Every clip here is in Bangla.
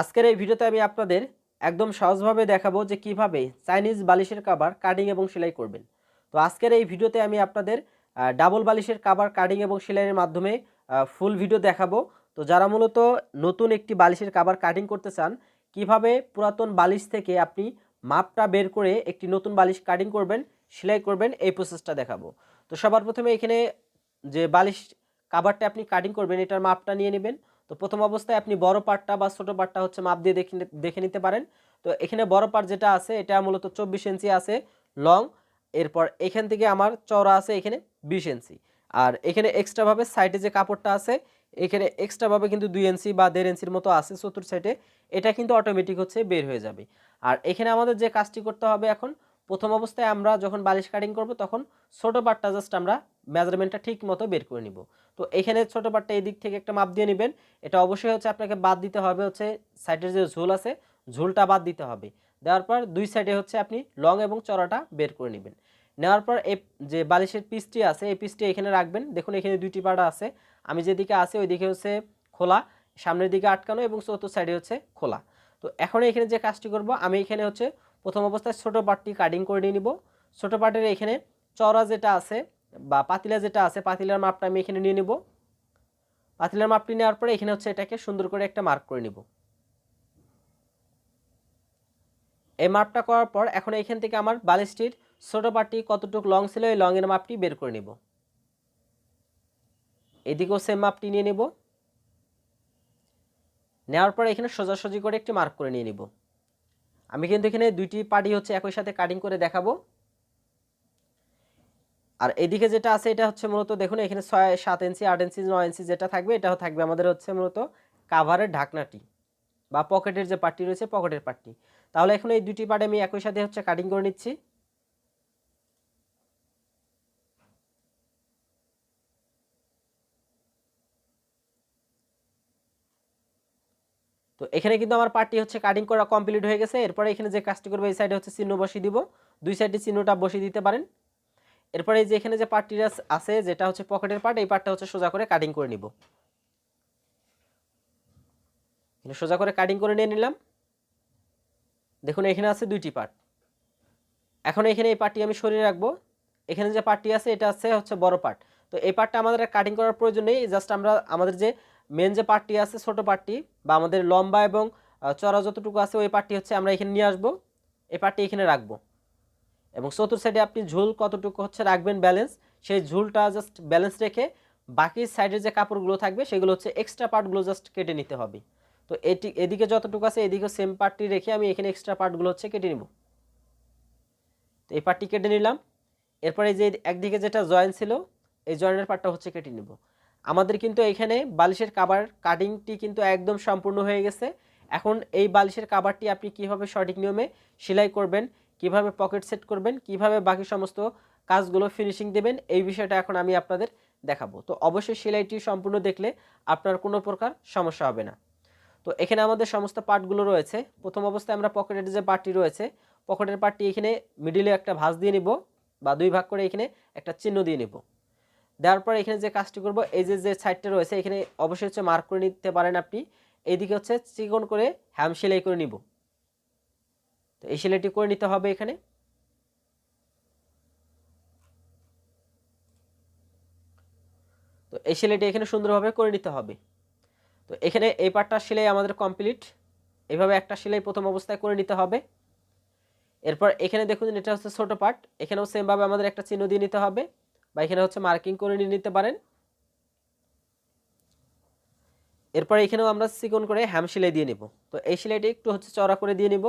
আজকের এই ভিডিওতে আমি আপনাদের একদম সহজভাবে দেখাবো যে কীভাবে চাইনিজ বালিশের কাবার কাটিং এবং সেলাই করবেন। তো আজকের এই ভিডিওতে আমি আপনাদের ডাবল বালিশের কাবার কাটিং এবং সেলাইয়ের মাধ্যমে ফুল ভিডিও দেখাবো। তো যারা মূলত নতুন একটি বালিশের কাবার কাটিং করতে চান, কীভাবে পুরাতন বালিশ থেকে আপনি মাপটা বের করে একটি নতুন বালিশ কাটিং করবেন, সেলাই করবেন, এই প্রসেসটা দেখাবো। তো সবার প্রথমে এখানে যে বালিশ কাবারটা আপনি কাটিং করবেন, এটার মাপটা নিয়ে নেবেন। তো প্রথম অবস্থায় আপনি বড় পার্টটা বা ছোট পার্টটা হচ্ছে মাপ দিয়ে দেখে দেখে নিতে পারেন। তো এখানে বড় পার্ট যেটা আছে, এটা মূলত চব্বিশ ইঞ্চি আছে লং, এরপর এখান থেকে আমার চওড়া আছে এখানে বিশ ইঞ্চি। আর এখানে এক্সট্রাভাবে সাইডে যে কাপড়টা আছে, এখানে এক্সট্রাভাবে কিন্তু দুই ইঞ্চি বা দেড় ইঞ্চির মতো আছে চতুর্থ সাইডে এটা কিন্তু অটোমেটিক হচ্ছে বের হয়ে যাবে। আর এখানে আমাদের যে কাজটি করতে হবে এখন, প্রথম অবস্থায় আমরা যখন বালিশ কাটিং করব, তখন ছোট পার্টটা জাস্ট আমরা মেজারমেন্টটা ঠিক মতো বের করে নিব। তো এখানে ছোট পাটটা এই দিক থেকে একটা মাপ দিয়ে নেবেন। এটা অবশ্যই হচ্ছে আপনাকে বাদ দিতে হবে হচ্ছে সাইডের যে ঝোল আছে, ঝোলটা বাদ দিতে হবে। দেওয়ার পর দুই সাইডে হচ্ছে আপনি লং এবং চড়াটা বের করে নেবেন। নেওয়ার পর এই যে বালিশের পিসটি আছে, এই পিসটি এখানে রাখবেন। দেখুন, এখানে দুইটি পাড়া আছে। আমি যেদিকে আছে, ওইদিকে হচ্ছে খোলা, সামনের দিকে আটকানো এবং চতুর্থ সাইডে হচ্ছে খোলা। তো এখন এখানে যে কাজটি করব, আমি এখানে হচ্ছে প্রথম অবস্থায় ছোটো পাটটি কাটিং করে নিয়ে নিব। ছোট পার্টের এখানে চওড়া যেটা আছে বা পাতিলা যেটা আছে, পাতিলার মাপটা আমি এখানে নিয়ে নিব। পাতিলার মাপটি নেওয়ার পরে এখানে হচ্ছে এটাকে সুন্দর করে একটা মার্ক করে নিব। এই মাপটা করার পর এখন এখান থেকে আমার বালিশটির ছোট পার্টি কতটুকু লং ছিল, এই লংয়ের মাপটি বের করে নিব। এদিকেও সেম মাপটি নিয়ে নিব। নেওয়ার পর এখানে সোজাসুজি করে একটি মার্ক করে নিয়ে নিব। আমি কিন্তু এখানে দুইটি পার্টি হচ্ছে একই সাথে কাটিং করে দেখাবো। আর এদিকে যেটা আছে, এটা হচ্ছে মূলত দেখুন, এখানে ছয়, সাত ইঞ্চি আট ইঞ্চি নয় ইঞ্চি যেটা থাকবে, এটাও থাকবে আমাদের হচ্ছে মূলত কাভারের ঢাকনাটি বা পকেটের যে পার্টি রয়েছে পকেটের পার্টি তাহলে এখন এই দুটি পার্ট আমি একই সাথে হচ্ছে কাটিং করে নিচ্ছি। তো এখানে কিন্তু আমার পার্টি হচ্ছে কাটিং করা কমপ্লিট হয়ে গেছে। এরপরে এখানে যে কাজটি করব, এই সাইডে হচ্ছে চিহ্ন বসিয়ে দিব। দুই সাইডে চিহ্নটা বসিয়ে দিতে পারেন। এরপরে এই যে এখানে যে পার্টিটা আছে, যেটা হচ্ছে পকেটের পার্ট এই পার্টটা হচ্ছে সোজা করে কাটিং করে নিব। সোজা করে কাটিং করে নিয়ে নিলাম। দেখুন, এখানে আছে দুইটি পার্ট এখন এখানে এই পার্টটি আমি সরিয়ে রাখব। এখানে যে পার্টি আছে, এটা আছে হচ্ছে বড় পার্ট তো এই পার্টটা আমাদের কাটিং করার প্রয়োজন নেই জাস্ট আমরা আমাদের যে মেন যে পার্টটি আছে, ছোট পার্টটি বা আমাদের লম্বা এবং চড়া যতটুকু আছে, ওই পার্টটি হচ্ছে আমরা এখানে নিয়ে আসব। এই পার্টটি এখানে রাখব। এবং চতুর্থ সাইডে আপনি ঝুল কতটুকু হচ্ছে রাখবেন ব্যালেন্স সেই ঝুলটা জাস্ট ব্যালেন্স রেখে বাকি সাইডের যে কাপড়গুলো থাকবে, সেগুলো হচ্ছে এক্সট্রা পার্টগুলো জাস্ট কেটে নিতে হবে। তো এটি, এদিকে যতটুকু আছে এদিকে সেম পার্টটি রেখে আমি এখানে এক্সট্রা পার্টগুলো হচ্ছে কেটে নিব। তো এই পার্টটি কেটে নিলাম। এরপরে যে একদিকে যেটা জয়েন ছিল, এই জয়েনের পার্টটা হচ্ছে কেটে নিব। আমাদের কিন্তু এখানে বালিশের কাবার কাটিংটি কিন্তু একদম সম্পূর্ণ হয়ে গেছে। এখন এই বালিশের কাবারটি আপনি কীভাবে সঠিক নিয়মে সেলাই করবেন কীভাবে পকেট সেট করবেন, কীভাবে বাকি সমস্ত কাজগুলো ফিনিশিং দেবেন, এই বিষয়টা এখন আমি আপনাদের দেখাবো। তো অবশ্যই সেলাইটি সম্পূর্ণ দেখলে আপনার কোনো প্রকার সমস্যা হবে না। তো এখানে আমাদের সমস্ত পার্টগুলো রয়েছে। প্রথম অবস্থায় আমরা পকেটের যে পার্টটি রয়েছে, পকেটের পার্টটি এখানে মিডিলে একটা ভাঁজ দিয়ে নিব বা দুই ভাগ করে এখানে একটা চিহ্ন দিয়ে নিব। দেওয়ার পর এখানে যে কাজটি করব, এই যে যে সাইডটা রয়েছে, এখানে অবশ্যই হচ্ছে মার্ক করে নিতে পারেন আপনি। এইদিকে হচ্ছে চিকন করে হ্যাম সেলাই করে নিব। তো এই সেলাইটি করে নিতে হবে এখানে। তো এই সেলাইটি এখানে সুন্দরভাবে করে নিতে হবে। তো এখানে এই পার্টটা সেলাই আমাদের কমপ্লিট। এইভাবে একটা সেলাই প্রথম অবস্থায় করে নিতে হবে। এরপর এখানে দেখুন, এটা হচ্ছে ছোট পার্ট এখানেও সেমভাবে আমাদের একটা চিহ্ন দিয়ে নিতে হবে বা এখানে হচ্ছে মার্কিং করে নিয়ে নিতে পারেন। এরপর এখানেও আমরা চিকন করে হ্যাম সেলাই দিয়ে নিব। তো এই সেলাইটি একটু হচ্ছে চড়া করে দিয়ে নিব।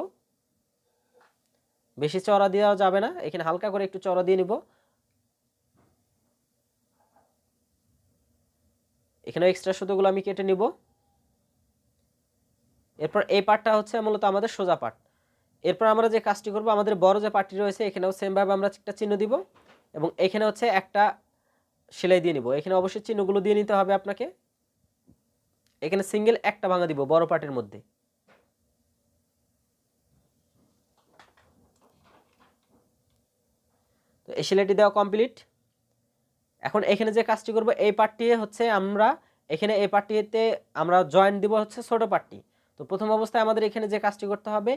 বেশি চড়া দেওয়া যাবে না। এখানে হালকা করে একটু চড়া দিয়ে নিব। এখানে এক্সট্রা সুতোগুলো আমি কেটে নিব। এরপর এই পার্টটা হচ্ছে মূলত আমাদের সোজা পার্ট এরপর আমরা যে কাজটি করব, আমাদের বড় যে পার্টটি রয়েছে, এখানেও সেমভাবে আমরা একটা চিহ্ন দিব এবং এখানে হচ্ছে একটা সেলাই দিয়ে নিব। এখানে অবশ্যই চিহ্নগুলো দিয়ে নিতে হবে আপনাকে। এখানে সিঙ্গেল একটা ভাঙা দিব বড় পার্টের মধ্যে। তো এই সেলাইটি দেওয়া কমপ্লিট। এখন এখানে যে কাজটি করব, এই পার্টটি হচ্ছে আমরা, এখানে এই পার্টিতে আমরা জয়েন্ট দিব হচ্ছে ছোট পার্টি তো প্রথম অবস্থায় আমাদের এখানে যে কাজটি করতে হবে,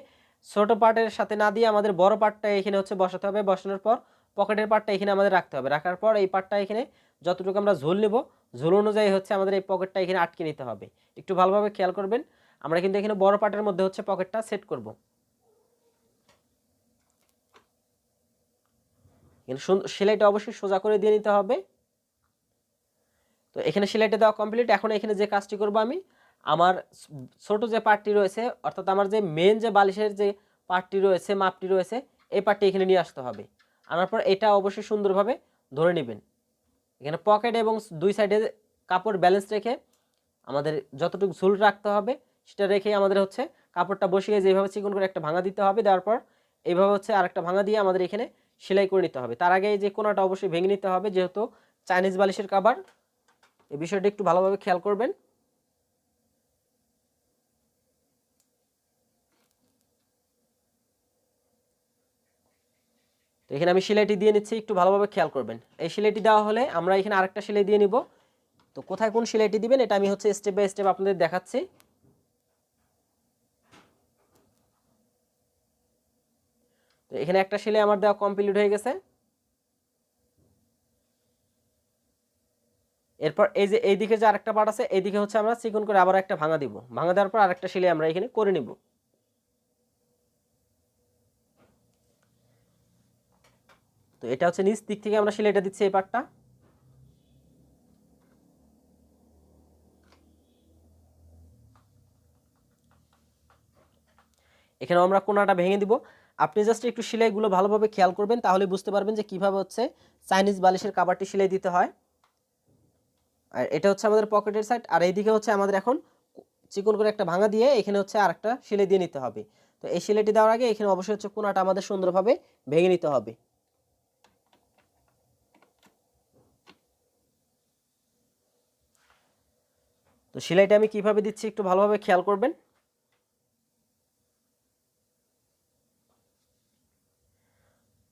ছোট পার্টের সাথে না দিয়ে আমাদের বড় পার্টটা এখানে হচ্ছে বসাতে হবে। বসানোর পর পকেটের পার্টটা এখানে আমাদের রাখতে হবে। রাখার পর এই পার্টটা এখানে যতটুকু আমরা ঝোল নেব, ঝোল অনুযায়ী হচ্ছে আমাদের এই পকেটটা এখানে আটকে নিতে হবে। একটু ভালোভাবে খেয়াল করবেন। আমরা কিন্তু এখানে বড় পার্টের মধ্যে হচ্ছে পকেটটা সেট করব এখানে সুন- সেলাইটা অবশ্যই সোজা করে দিয়ে নিতে হবে। তো এখানে সেলাইটা দেওয়া কমপ্লিট এখন এখানে যে কাজটি করব আমি, আমার ছোট যে পার্টটি রয়েছে, অর্থাৎ আমার যে মেন যে বালিশের যে পার্টটি রয়েছে, মাপটি রয়েছে, এই পার্টটি এখানে নিয়ে আসতে হবে। আনার পর এটা অবশ্যই সুন্দরভাবে ধরে নেবেন। এখানে পকেট এবং দুই সাইডে কাপড় ব্যালেন্স রেখে আমাদের যতটুকু ঝুল রাখতে হবে, সেটা রেখে আমাদের হচ্ছে কাপড়টা বসিয়ে যেভাবে চিকন করে একটা ভাঙা দিতে হবে, দেওয়ার পর এইভাবে হচ্ছে আরেকটা ভাঙা দিয়ে আমাদের এখানে সেলাই করে নিতে হবে। তার আগে যে কোনাটা অবশ্যই ভেঙে নিতে হবে, যেহেতু চাইনিজ বালিশের কাবার এই বিষয়টা একটু ভালোভাবে খেয়াল করবেন। এখানে আমি সেলাইটি দিয়ে নিচ্ছি, একটু ভালোভাবে খেয়াল করবেন। এই সেলাইটি দেওয়া হলে আমরা এখানে আরেকটা সেলাই দিয়ে নিব। তো কোথায় কোন সেলাইটি দিবেন, এটা আমি হচ্ছে স্টেপ বাই স্টেপ আপনাদের দেখাচ্ছি। তো এখানে একটা সেলাই আমার দেওয়া কমপ্লিট হয়ে গেছে। এরপর এই যে এই দিকে যে আরেকটা পার্ট আছে, এইদিকে হচ্ছে আমরা চিকন করে আবার একটা ভাঙা দিব। ভাঙা দেওয়ার পর আরেকটা সেলাই আমরা এখানে করে নিব। তো এটা হচ্ছে নিচ দিক থেকে আমরা সেলাইটা দিচ্ছি এই পার্টটা এখানে আমরা কোনাটা ভেঙে দিব। আপনি জাস্ট একটু সেলাইগুলো ভালোভাবে খেয়াল করবেন, তাহলে বুঝতে পারবেন যে কীভাবে হচ্ছে চাইনিজ বালিশের কাবারটি সেলাই দিতে হয়। আর এটা হচ্ছে আমাদের পকেটের সাইড আর এইদিকে হচ্ছে আমাদের এখন চিকন করে একটা ভাঙা দিয়ে এখানে হচ্ছে আর একটা সেলাই দিয়ে নিতে হবে। তো এই সেলাইটি দেওয়ার আগে এখানে অবশ্যই হচ্ছে কোনাটা আমাদের সুন্দরভাবে ভেঙে নিতে হবে। তো সেলাইটা আমি কীভাবে দিচ্ছি একটু ভালোভাবে খেয়াল করবেন।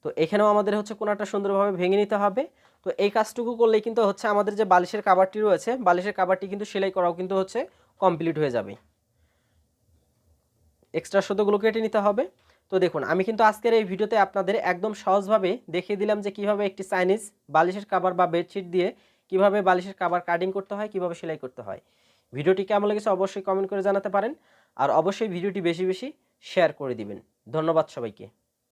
তো এখানেও আমাদের হচ্ছে কোনাটা সুন্দরভাবে ভেঙে নিতে হবে। তো এই কাজটুকু করলেই কিন্তু হচ্ছে আমাদের যে বালিশের কাবারটি রয়েছে, বালিশের কাবারটি কিন্তু সেলাই করাও কিন্তু হচ্ছে কমপ্লিট হয়ে যাবে। এক্সট্রা সুতোগুলো কেটে নিতে হবে। তো দেখুন, আমি কিন্তু আজকের এই ভিডিওতে আপনাদের একদম সহজভাবে দেখিয়ে দিলাম যে কীভাবে একটি চাইনিজ বালিশের কাবার বা বেডশিট দিয়ে কীভাবে বালিশের কাবার কাটিং করতে হয়, কীভাবে সেলাই করতে হয়। ভিডিওটি কেমন লেগেছে অবশ্যই কমেন্ট করে জানাতে পারেন। আর অবশ্যই ভিডিওটি বেশি বেশি শেয়ার করে দিবেন। ধন্যবাদ সবাইকে।